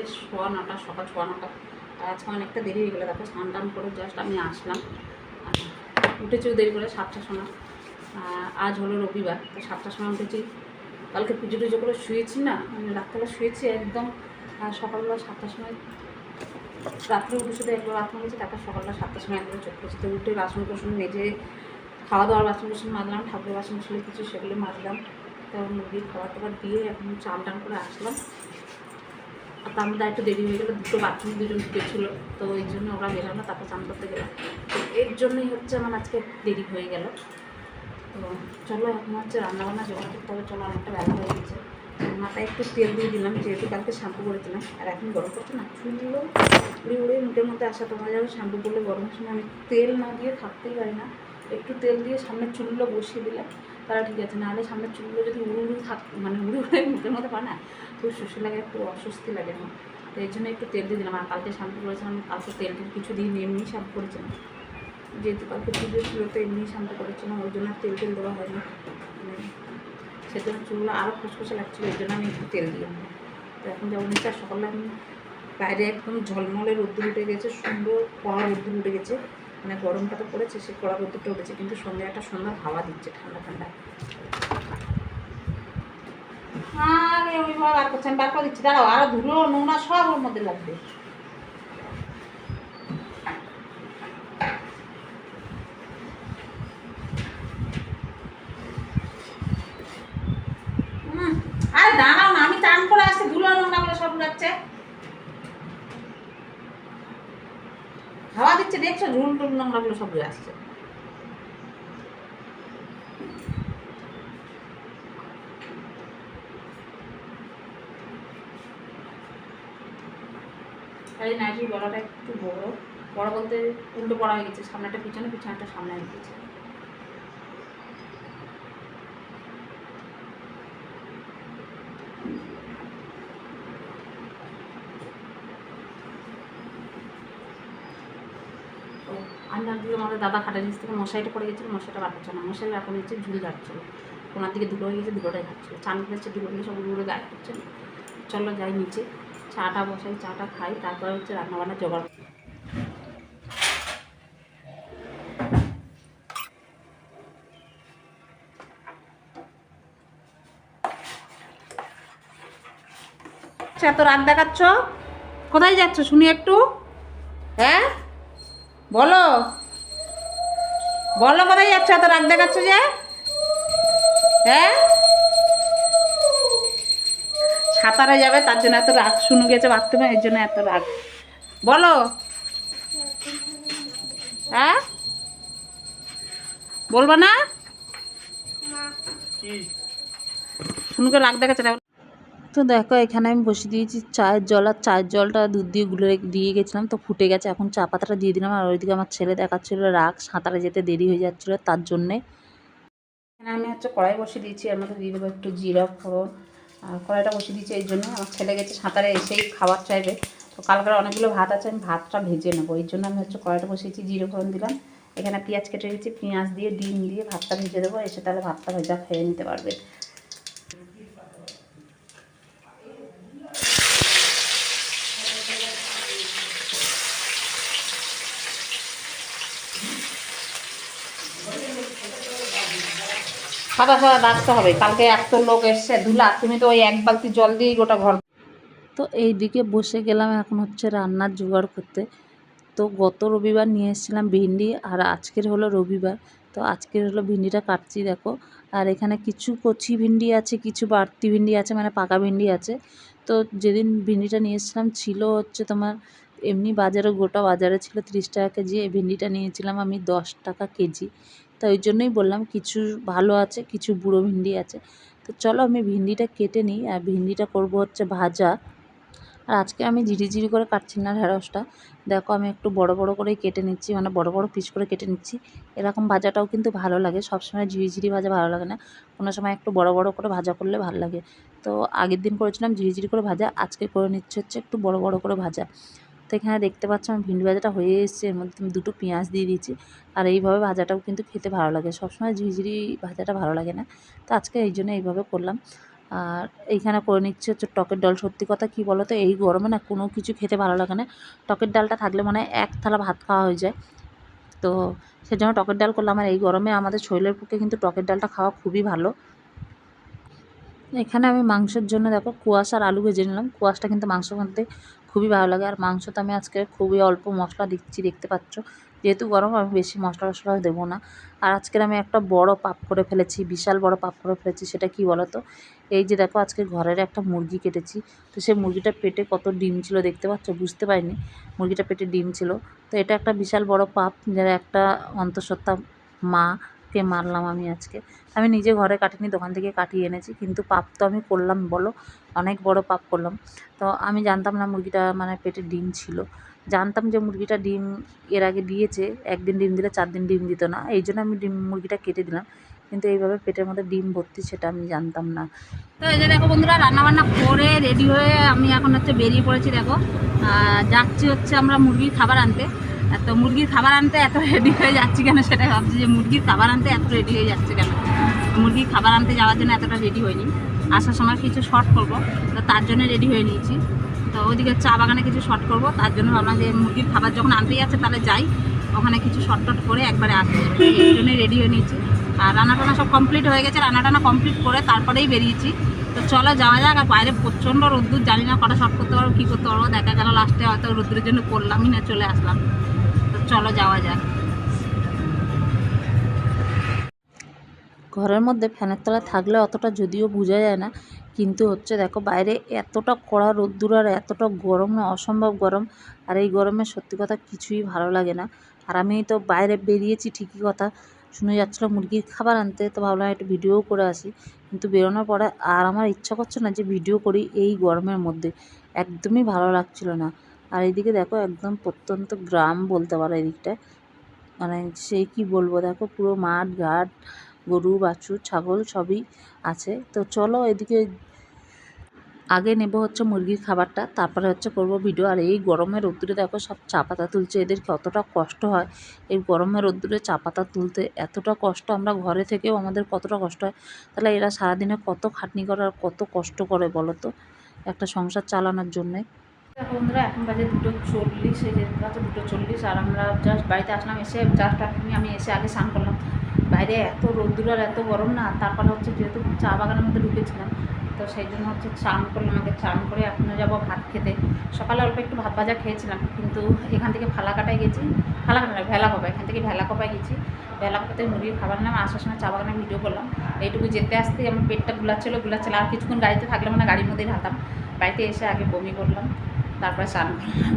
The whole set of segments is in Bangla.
বাজে সোয়া নটা, সকাল সোয়া নটা। আর আজকে অনেকটা দেরি হয়ে গেলো। দেখো, স্নান টান করে জাস্ট আমি আসলাম। উঠেছিও দেরি করে সাতটার সময়। আজ হলো রবিবার, তো সাতটার সময় উঠেছি। কালকে পুজো টুজো করে শুয়েছি না আমি রাত্রেবেলা শুয়েছি একদম। আর সকালবেলা সাতটার সময় রাত্রে উঠে শুধু একবার বাথরুম গেছি, তারপর সকালবেলা সাতটার সময় একবার চোখ করেছি তো উঠে বাসন কোসন মেজে খাওয়া দাওয়ার বাসন কোসন মাজলাম, ঠাকুরের বাসন ছিল কিছু সেগুলো মাজলাম। তারপর মুরগির খাবার টাবার দিয়ে এখন চান টান করে আসলাম। তার মধ্যে একটু দেরি হয়ে গেলো, দুটো বাথরুম দুজন ঢুকেছিল, তো ওই জন্য ওরা গেলাম না, তারপর চান করতে গেলাম। তো এর জন্যই হচ্ছে আমার আজকে দেরি হয়ে গেল। তো চলো, এখন হচ্ছে রান্নাবান্না জোগাড় করতে হবে, চলো অনেকটা বেলা হয়ে গেছে। মাথায় একটু তেল দিয়ে দিলাম, যেহেতু কালকে শ্যাম্পু করেছিলাম, আর এখন গরম করছে না চুলগুলো উড়ে উড়ে মুখের মধ্যে আসা তোমরা যাবে, শ্যাম্পু করলে গরমের সময় আমি তেল না দিয়ে থাকতেই পারি না। একটু তেল দিয়ে সামনের চুলগুলো বসিয়ে দিলে তারা ঠিক আছে, নাহলে সামনের চুলগুলো যদি উড়ে উড়ে থাক মানে উড়ে উড়ে মুখের মধ্যে না খুব শুষে লাগে, একটু অস্বস্তি লাগে আমার। তো এর জন্য একটু তেল দিয়ে দিলাম, আর কালকে শ্যাম্পু করেছিলাম কালকে তেল টেল কিছু দিয়ে এমনি শ্যাম্পু করেছিলাম। যেহেতু কালকে পুজো ছিল তো এমনি শ্যাম্পু করেছিলাম, ওই জন্য তেল টেল দেওয়া হয়নি। মানে সেজন্য চুলগুলো আরও খুসখুসে লাগছিল এই জন্য আমি একটু তেল দিলাম। তো এখন যেমন সকালে আমি বাইরে একদম ঝলমলে রোদ্দুর উঠে গেছে, সুন্দর কড়া রোদ্দুর উঠে গেছে। মানে গরমটা তো পড়েছে, সে কড়া রোদ্দুরটা উঠেছে কিন্তু সন্ধ্যে একটা সুন্দর হাওয়া দিচ্ছে ঠান্ডা ঠান্ডা। আর ওইভাবে বার বার করে দিচ্ছি, দাঁড়াও আরও ধুলো, নোংরা সব ওর মধ্যে লাগবে হুম, আরে দাঁড়াও না আমি চান করে আসছি ধুলো নোংরা করে সব উড়াচ্ছে হাওয়া দিচ্ছে, দেখছ? ঝুল টুল নোংরাগুলো সব আসছে। এই নাইটির গলাটা একটু বড়। বড় বলতে উল্টো পড়া হয়ে গেছে সামনেটা পিছনে পিছনেটা সামনে হয়ে গেছে। তো আমি ভাবছি আমাদের দাদা খাটের নিচ থেকে মশাইটা পড়ে গেছিল মশাইটা বার করছে না। মশাই করে নিচ্ছে ঝুল যাচ্ছিল কোনার দিকে দুটো হয়ে গেছে দুটোটাই খাচ্ছিল চান করেছে দুটোগুলো সব উড়ে গায়ে করছে। চলো যাই নিচে। চাটা বসাই চাটা খাই তারপরে হচ্ছে রান্নাবান্না জোগাড়। আচ্ছা, এত রাগ দেখাচ্ছ? কোথায় যাচ্ছ শুনি একটু? হ্যাঁ? বলো। বলো কোথায় যাচ্ছ? এত রাগ দেখাচ্ছ যে? হ্যাঁ? সাঁতারে যাবে তার জন্য এত রাগ শুনু গেছে বাথরুমে এর জন্য এত রাগ। বলো। হ্যাঁ? বলব না? শুনুকে রাগ দেখাচ্ছে তো দেখো, এখানে আমি বসে দিয়েছি চায়ের জল, আর চায়ের জলটা দুধ দিয়ে গুলে দিয়ে গেছিলাম, তো ফুটে গেছে। এখন চা পাতাটা দিয়ে দিলাম, আর ওইদিকে আমার ছেলে দেখাচ্ছিল রাগ, সাঁতারে যেতে দেরি হয়ে যাচ্ছিল তার জন্যে। এখানে আমি হচ্ছে কড়াই বসিয়ে দিয়েছি, এর মধ্যে দিয়ে দেবো একটু জিরা, ফোড়ন, আর কড়াইটা বসিয়ে দিয়েছি এই জন্য। আমার ছেলে গেছে সাঁতারে এসেই খাবার চাইবে। তো কালকের অনেকগুলো ভাত আছে, আমি ভাতটা ভেজে নেব। এই জন্য আমি হচ্ছে কড়াইটা বসিয়েছি জিরে, ফোড়ন দিলাম। এখানে পেঁয়াজ কেটে রেখেছি, পেঁয়াজ দিয়ে, ডিম দিয়ে ভাতটা ভেজে দেবো, এসে তাহলে ভাতটা ভেজা খেয়ে নিতে পারবে। সাদা সাদা রাখতে হবে। কালকে এত লোক এসছে ধুলা তুমি তো ওই এক বালতি জল দিয়েই গোটা ঘর তো এইদিকে বসে গেলাম এখন হচ্ছে রান্নার জোগাড় করতে। তো গত রবিবার নিয়ে এসেছিলাম ভিন্ডি আর আজকের হলো রবিবার। তো আজকের হলো ভিন্ডিটা কাটছি দেখো। আর এখানে কিছু কচি ভিন্ডি আছে, কিছু বাড়তি ভিন্ডি আছে মানে পাকা ভিন্ডি আছে। তো যেদিন ভিন্ডিটা নিয়ে এসেছিলাম ছিল হচ্ছে তোমার এমনি বাজারে, গোটা বাজারে ছিল তিরিশ টাকা কেজি। এই ভিন্ডিটা নিয়েছিলাম আমি দশ টাকা কেজি। তো ওই জন্যই বললাম কিছু ভালো আছে, কিছু বুড়ো ভিন্ডি আছে। তো চলো আমি ভিন্ডিটা কেটে নিই। আর ভিন্ডিটা করব হচ্ছে ভাজা। আর আজকে আমি ঝিরি ঝিরি করে কাটছি না ঢেঁড়সটা। দেখো আমি একটু বড় বড় করেই কেটে নিচ্ছি মানে বড় বড় পিস করে কেটে নিচ্ছি। এরকম ভাজাটাও কিন্তু ভালো লাগে। সবসময় ঝিরি ঝিরি ভাজা ভালো লাগে না। কোনো সময় একটু বড় বড় করে ভাজা করলে ভালো লাগে। তো আগের দিন করেছিলাম ঝিরি ঝিরি করে ভাজা। আজকে করে নিচ্ছে হচ্ছে একটু বড় বড় করে ভাজা। তো এখানে দেখতে পাচ্ছ আমার ভিন্ডি ভাজাটা হয়ে এসেছে। এর মধ্যে আমি দুটো পেঁয়াজ দিয়ে দিয়েছি। আর এইভাবে ভাজাটাও কিন্তু খেতে ভালো লাগে। সবসময় ঝিঝিরি ভাজাটা ভালো লাগে না। তো আজকে এই জন্য এইভাবে করলাম। আর এইখানে করে নিচ্ছে হচ্ছে টকের ডাল। সত্যি কথা কি বলো তো এই গরমে না কোনো কিছু খেতে ভালো লাগে না। টকের ডালটা থাকলে মানে এক থালা ভাত খাওয়া হয়ে যায়। তো সেজন্য টকের ডাল করলাম। আর এই গরমে আমাদের শরীরের পক্ষে কিন্তু টকের ডালটা খাওয়া খুবই ভালো। এখানে আমি মাংসের জন্য দেখো, কুয়াশ আর আলু ভেজে নিলাম। কুয়াশটা কিন্তু মাংসের মধ্যে খুবই ভালো লাগে। আর মাংস তো আমি আজকে খুবই অল্প মশলা দিচ্ছি, দেখতে পাচ্ছ। যেহেতু গরম, আমি বেশি মশলা টশলা দেবো না। আর আজকের আমি একটা বড় পাপ করে ফেলেছি, বিশাল বড় পাপ করে ফেলেছি, সেটা কি বলো তো এই যে দেখো, আজকে ঘরের একটা মুরগি কেটেছি। তো সেই মুরগিটার পেটে কত ডিম ছিল দেখতে পাচ্ছ? বুঝতে পারিনি। মুরগিটার পেটে ডিম ছিল। তো এটা একটা বিশাল বড় পাপ, যারা একটা অন্তঃসত্ত্বা মাকে মারলাম আমি আজকে? আমি নিজে ঘরে কাটিনি, দোকান থেকে কাটিয়ে এনেছি, কিন্তু পাপ তো আমি করলাম, বলো? অনেক বড় পাপ করলাম। তো আমি জানতাম না মুরগিটা মানে পেটে ডিম ছিল। জানতাম যে মুরগিটা ডিম এর আগে দিয়েছে, একদিন ডিম দিলে চার দিন ডিম দিত না। এই জন্য আমি ডিম, মুরগিটা কেটে দিলাম। কিন্তু এইভাবে পেটের মধ্যে ডিম ভর্তি সেটা আমি জানতাম না। তো এই যে দেখো বন্ধুরা রান্না বান্না করে রেডি হয়ে আমি এখন হচ্ছে বেরিয়ে পড়েছি, দেখো। যাচ্ছি হচ্ছে আমরা মুরগির খাবার আনতে। আর তো মুরগির খাবার আনতে এত রেডি হয়ে যাচ্ছি কেন? সেটা ভাবছি যে মুরগির খাবার আনতে এত রেডি হয়ে যাচ্ছে কেন? মুরগির খাবার আনতে যাওয়ার জন্য এতটা রেডি হয়নি। আসার সময় কিছু শর্ট করব, তো তার জন্য রেডি হয়ে নিয়েছি। তো ওইদিকে চা বাগানে কিছু শর্ট করব, তার জন্য ভাবলাম যে মুরগির খাবার যখন আনতেই যাচ্ছে তাহলে যাই। ওখানে কিছু শর্ট টট করে একবারে আসব। এই জন্যই রেডি হয়ে নিয়েছি। আর রান্না টানা সব কমপ্লিট হয়ে গেছে রান্না টানা কমপ্লিট করে তারপরেই বেরিয়েছি। তো চলো যাওয়া যাক, আর বাইরে প্রচণ্ড রোদ্দুর, জানি না কটা শর্ট করতে পারব, কী করতে পারব, দেখা গেল লাস্টে হয়তো রোদ্দুরের জন্য করলামই না, চলে আসলাম। চলো যাওয়া যাক। ঘরের মধ্যে ফ্যানের তলায় থাকলে অতটা যদিও বোঝা যায় না, কিন্তু হচ্ছে দেখো বাইরে এতটা কড়া রোদ্দুর আর এতটা গরম না, অসম্ভব গরম, আর এই গরমে সত্যি কথা কিছুই ভালো লাগে না। আর আমি তো বাইরে বেরিয়েছি, ঠিকই কথা। শুনে যাচ্ছিল মুরগির খাবার আনতে, তো ভাবলাম একটু ভিডিও করে আসি। কিন্তু বেরোনোর পরে আর আমার ইচ্ছা করছে না যে ভিডিও করি এই গরমের মধ্যে। একদমই ভালো লাগছিল না। আর এদিকে দেখো একদম প্রত্যন্ত গ্রাম বলতে পারো এদিকটায়। মানে সেই কি বলব? দেখো পুরো মাঠ, ঘাট, গরু, বাছুর, ছাগল সবই আছে। তো চলো এদিকে আগে নেব হচ্ছে মুরগির খাবারটা, তারপরে হচ্ছে করব ভিডিও আর এই গরমের রোদ্দুরে দেখো সব চা পাতা তুলছে এদের কতটা কষ্ট হয়। এই গরমের রোদ্দুরে চা পাতা তুলতে এতটা কষ্ট, আমরা ঘরে থেকেও আমাদের কতটা কষ্ট হয়। তাহলে এরা সারাদিনে কত খাটনি করে আর কত কষ্ট করে বলো তো? একটা সংসার চালানোর জন্যে। বন্ধুরা, এখন বাজে দুটো চল্লিশ, এই যে বাজে দুটো চল্লিশ, আর আমরা জাস্ট বাড়িতে আসলাম, এসে জাস্ট আমি এসে আগে স্নান করলাম। বাইরে এত রোদ্দুর আর এত গরম না, তারপরে হচ্ছে যেহেতু চা বাগানের মধ্যে ঢুকেছিলাম, তো সেই জন্য হচ্ছে চান করলাম, আগে চান করে এখনও যাব ভাত খেতে। সকালে অল্প একটু ভাত ভাজা খেয়েছিলাম, কিন্তু এখান থেকে ফালাকাটায় গেছি ফালাকাটা নয় ভেলাকপা এখান থেকে ভেলাকপায় গেছি। ভেলাকপাতে মুরগির খাবার নিলাম আসার সময় চা বাগানে ভিডিও করলাম। এইটুকু যেতে আসতেই আমার পেটটা গুলাচ্ছিলো, গুলাচ্ছিল, আর কিছুক্ষণ গাড়িতে থাকলে মানে গাড়ির মধ্যেই ঢালতাম বাড়িতে এসে আগে বমি করলাম। তারপরে স্নান করলাম।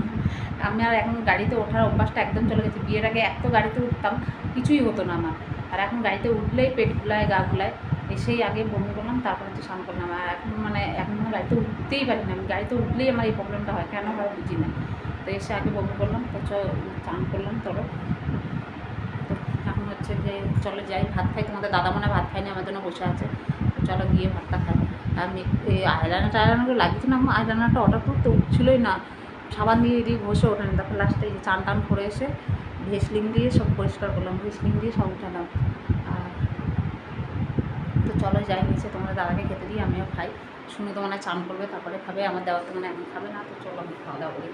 আমি আর এখন গাড়িতে ওঠার অভ্যাসটা একদম চলে গেছে। বিয়ের আগে এত গাড়িতে উঠতাম, কিছুই হতো না আমার। আর এখন গাড়িতে উঠলেই পেট গুলায় গা গুলায় এসেই আগে বমি করলাম, তারপরে হচ্ছে স্নান করলাম। আর এখন মানে এখন মানে গাড়িতে উঠতেই পারি না। আমি গাড়িতে উঠলেই আমার এই প্রবলেমটা হয়। কেন হয় বুঝি না। তো এসে আগে বমি করলাম, তো স্নান করলাম, চলো। তো এখন হচ্ছে যে, চলো যাই, ভাত খাই। তোমাদের দাদা মনে ভাত খায়নি আমার জন্য বসে আছে। চলো গিয়ে ভাতটা খাই। আর মেক- এই আয়লানা টায়লানাগুলো লাগিয়েছে না, আমার আয়লানাটা অর্ডার করতে উঠছিলোই না। সাবান দিয়ে দিয়ে ঘষে ওঠেনি, তারপর লাস্টে চান টান করে এসে ভেসলিং দিয়ে সব পরিষ্কার করলাম, ভেসলিং দিয়ে সব উঠালাম। আর তো চলো যাই নিচে তোমরা দাদাকে খেতে দিই, আমিও খাই। শুনে তো মানে চান করবে, তারপরে খাবে, আমার দেওয়া তো মানে এখন খাবে না, তো চলো আমি খাওয়া দাওয়া করি।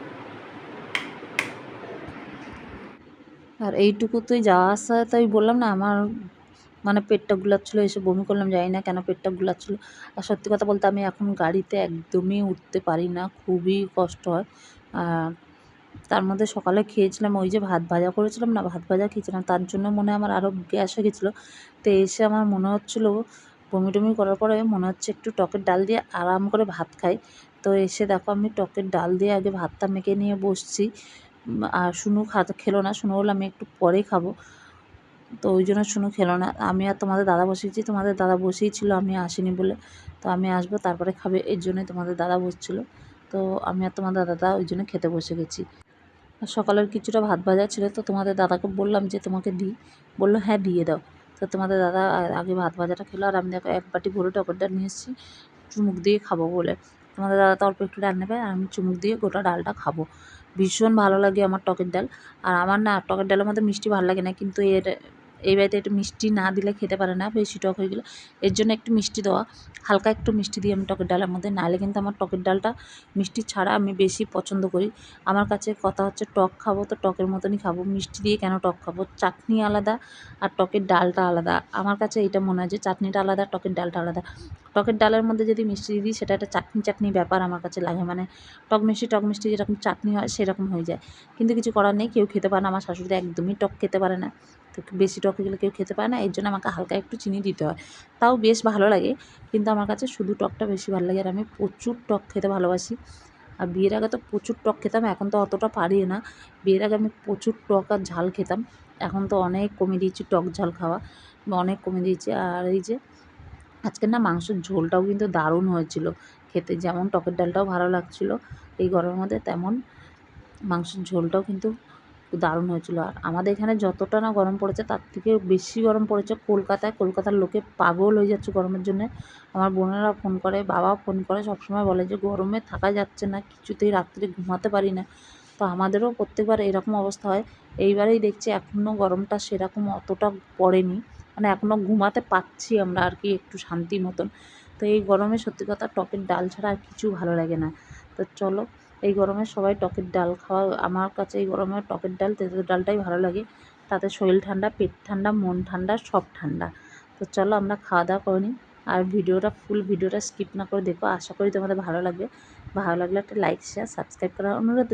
আর এইটুকু এইটুকুতেই যাওয়া আসা তাই বললাম না, আমার মানে পেটটা গুলাচ্ছিলো, এসে বমি করলাম, জানি না কেন পেটটা গুলাচ্ছিলো। আর সত্যি কথা বলতে আমি এখন গাড়িতে একদমই উঠতে পারি না, খুবই কষ্ট হয়। তার মধ্যে সকালে খেয়েছিলাম, ওই যে ভাত ভাজা করেছিলাম না, ভাত ভাজা খেয়েছিলাম, তার জন্য মনে আমার আরও গ্যাস হয়ে গেছিল। তো এসে আমার মনে হচ্ছিল, বমি টমি করার পরে মনে হচ্ছে একটু টকের ডাল দিয়ে আরাম করে ভাত খাই। তো এসে দেখো আমি টকের ডাল দিয়ে আগে ভাতটা মেখে নিয়ে বসছি। আর শুনু খাতে খেলো না, শুনু বলল আমি একটু পরে খাব। তো ওই জন্য শুনু, খেলো না। আমি আর তোমাদের দাদা বসিয়েছি তোমাদের দাদা বসেই ছিল, আমি আসিনি বলে। তো আমি আসব, তারপরে খাবে, এর জন্যই তোমাদের দাদা বসছিলো। তো আমি আর তোমাদের দাদা ওই জন্য খেতে বসে গেছি। সকালের কিছুটা ভাত ভাজা ছিল, তো তোমাদের দাদাকে বললাম যে, তোমাকে দিই। বলল হ্যাঁ দিয়ে দাও। তো তোমাদের দাদা আগে ভাত ভাজাটা খেলো, আর আমি দেখো, এক বাটি ভরে টকের ডাল নিয়ে এসেছি, চুমুক দিয়ে খাব বলে। তোমাদের দাদা তো অল্প একটু ডাল নেবে আর আমি চুমুক দিয়ে গোটা ডালটা খাব। ভীষণ ভালো লাগে আমার টকের ডাল। আর আমার না, টকের ডালের মধ্যে মিষ্টি ভালো লাগে না, কিন্তু এর এই বাড়িতে একটু মিষ্টি না দিলে খেতে পারে না, বেশি টক হয়ে গেলে। এর জন্য একটু মিষ্টি দেওয়া, হালকা একটু মিষ্টি দিই আমি টকের ডালের মধ্যে নাহলে কিন্তু আমার টকের ডালটা মিষ্টি ছাড়া আমি বেশি পছন্দ করি। আমার কাছে কথা হচ্ছে টক খাব তো টকের মতনই খাব। মিষ্টি দিয়ে কেন টক খাব? চাটনি আলাদা আর টকের ডালটা আলাদা। আমার কাছে এটা মনে হয় যে চাটনিটা আলাদা, টকের ডালটা আলাদা। টকের ডালের মধ্যে যদি মিষ্টি দিই, সেটা একটা চাটনি চাটনি ব্যাপার আমার কাছে লাগে। মানে টক মিষ্টি টক মিষ্টি যেরকম চাটনি হয়, সেরকম হয়ে যায়। কিন্তু কিছু করার নেই, কেউ খেতে পারে না, আমার শাশুড়ি একদমই টক খেতে পারে না। বেশি টক হয়ে গেলে কেউ খেতে পারে না, এর জন্য আমাকে হালকা একটু চিনি দিতে হয়। তাও বেশ ভালো লাগে, কিন্তু আমার কাছে শুধু টকটা বেশি ভালো লাগে, আর আমি প্রচুর টক খেতে ভালোবাসি। আর বিয়ের আগে তো প্রচুর টক খেতাম, এখন তো অতটা পারি না। বিয়ের আগে আমি প্রচুর টক আর ঝাল খেতাম, এখন তো অনেক কমে দিয়েছি টক ঝাল খাওয়া, অনেক কমে দিয়েছি। আর এই যে, আজকে না মাংসের ঝোলটাও কিন্তু দারুণ হয়েছিল, খেতে যেমন টকের ডালটাও ভালো লাগছিল, এই গরমের মধ্যে তেমন মাংসের ঝোলটাও কিন্তু দারুণ হয়েছিল। আর আমাদের এখানে যতটা না গরম পড়েছে, তার থেকে বেশি গরম পড়েছে কলকাতায়। কলকাতার লোকে পাগল হয়ে যাচ্ছে গরমের জন্য। আমার বোনেরা ফোন করে বাবা ফোন করে, সবসময় বলে যে, গরমে থাকা যাচ্ছে না, কিছুতেই রাত্রে ঘুমাতে পারি না। তো আমাদেরও প্রত্যেকবার এরকম অবস্থা হয়। এইবারেই দেখছি এখনও গরমটা সেরকম অতটা পড়েনি। মানে এখনও ঘুমাতে পাচ্ছি আমরা আর কি একটু শান্তি মতন। তো এই গরমে সত্যি কথা টকের ডাল ছাড়া আর কিছু ভালো লাগে না। তো চলো এই গরমে সবাই টকের ডাল খাওয়া, আমার কাছে এই গরমে টকের ডাল তেঁতুল ডালটাই ভালো লাগে। তাতে শরীর ঠান্ডা, পেট ঠান্ডা, মন ঠান্ডা, সব ঠান্ডা। তো চলো আমরা খাওয়া দাওয়া করে নিই। আর ভিডিওটা, ফুল ভিডিওটা স্কিপ না করে দেখো, আশা করি তোমাদের ভালো লাগবে। ভালো লাগলে একটা লাইক শেয়ার সাবস্ক্রাইব করার অনুরোধ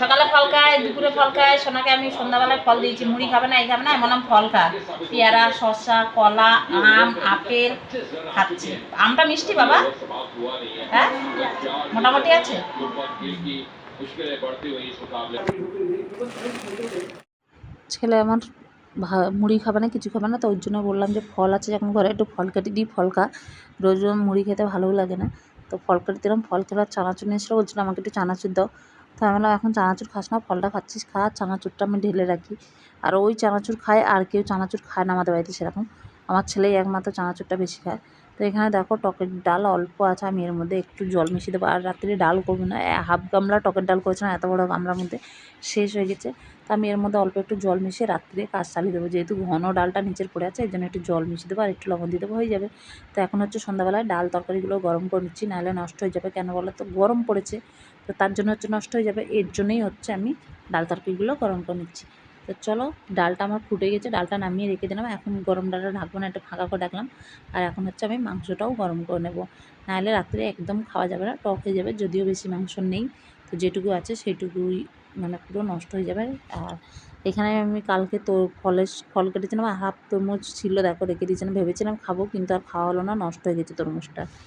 সকালে ফল খায়, দুপুরে ফল খায়, সোনাকে আমি সন্ধ্যাবেলায় ফল দিয়েছি। মুড়ি খাবে না, এই খাবে না, এমন ফল খা পেয়ারা, শসা, কলা, আম, আপেল খাচ্ছি। আমটা মিষ্টি বাবা। হ্যাঁ? মোটামুটি আছে? ছেলে আমার মুড়ি খাবে না, কিছু খাবে না, তো ওর জন্য বললাম যে ফল আছে যখন ঘরে, একটু ফল কেটে দিই, ফল খা। রোজ রোজ মুড়ি খেতে ভালোও লাগে না। তো ফল কেটে দিলাম, ফল খেলার চানাচুর নিয়েছিল বলছিল আমাকে একটু চানাচুর দাও। তো আমি বললাম, এখন চানাচুর খাস না, ফলটা খাচ্ছিস, খা, চানাচুরটা আমি ঢেলে রাখি। আর ওই চানাচুর খায়, আর কেউ চানাচুর খায় না আমাদের বাড়িতে সেরকম। আমার ছেলেই একমাত্র চানাচুরটা বেশি খায়। তো এখানে দেখো টকের ডাল অল্প আছে, আমি এর মধ্যে একটু জল মিশিয়ে দেবো। আর রাত্রে ডাল করব না হাফ গামলা টকের ডাল করেছিলাম, এত বড় গামলার মধ্যে শেষ হয়ে গেছে। তো আমি এর মধ্যে অল্প একটু জল মিশিয়ে রাত্রে কাজ চালিয়ে দেবো। যেহেতু ঘন ডালটা নিচের পড়ে আছে, এই জন্য একটু জল মিশিয়ে দেবো আর একটু লবণ দিয়ে দেবো, হয়ে যাবে। তো এখন হচ্ছে সন্ধ্যাবেলায় ডাল তরকারিগুলো গরম করে নিচ্ছি, নাহলে নষ্ট হয়ে যাবে। কেন বলো তো, গরম পড়েছে, তো তার জন্য হচ্ছে নষ্ট হয়ে যাবে। এর জন্যই হচ্ছে আমি ডাল তরকারিগুলো গরম করে নিচ্ছি। তো চলো, ডালটা আমার ফুটে গেছে, ডালটা নামিয়ে রেখে দিলাম। এখন গরম ডালটা ঢাকবো, না একটা ফাঁকা করে ডাকলাম। আর এখন হচ্ছে আমি মাংসটাও গরম করে নেব। নাহলে রাত্রে একদম খাওয়া যাবে না, টক হয়ে যাবে, যদিও বেশি মাংস নেই। তো যেটুকু আছে সেইটুকুই মানে পুরো নষ্ট হয়ে যাবে। আর এখানে আমি কালকে তো ফলের ফল কেটেছিলাম, আর হাফ তরমুজ ছিল, দেখো রেখে দিয়েছিলাম, ভেবেছিলাম খাব, কিন্তু আর খাওয়া হলো না, নষ্ট হয়ে গেছে তরমুজটা।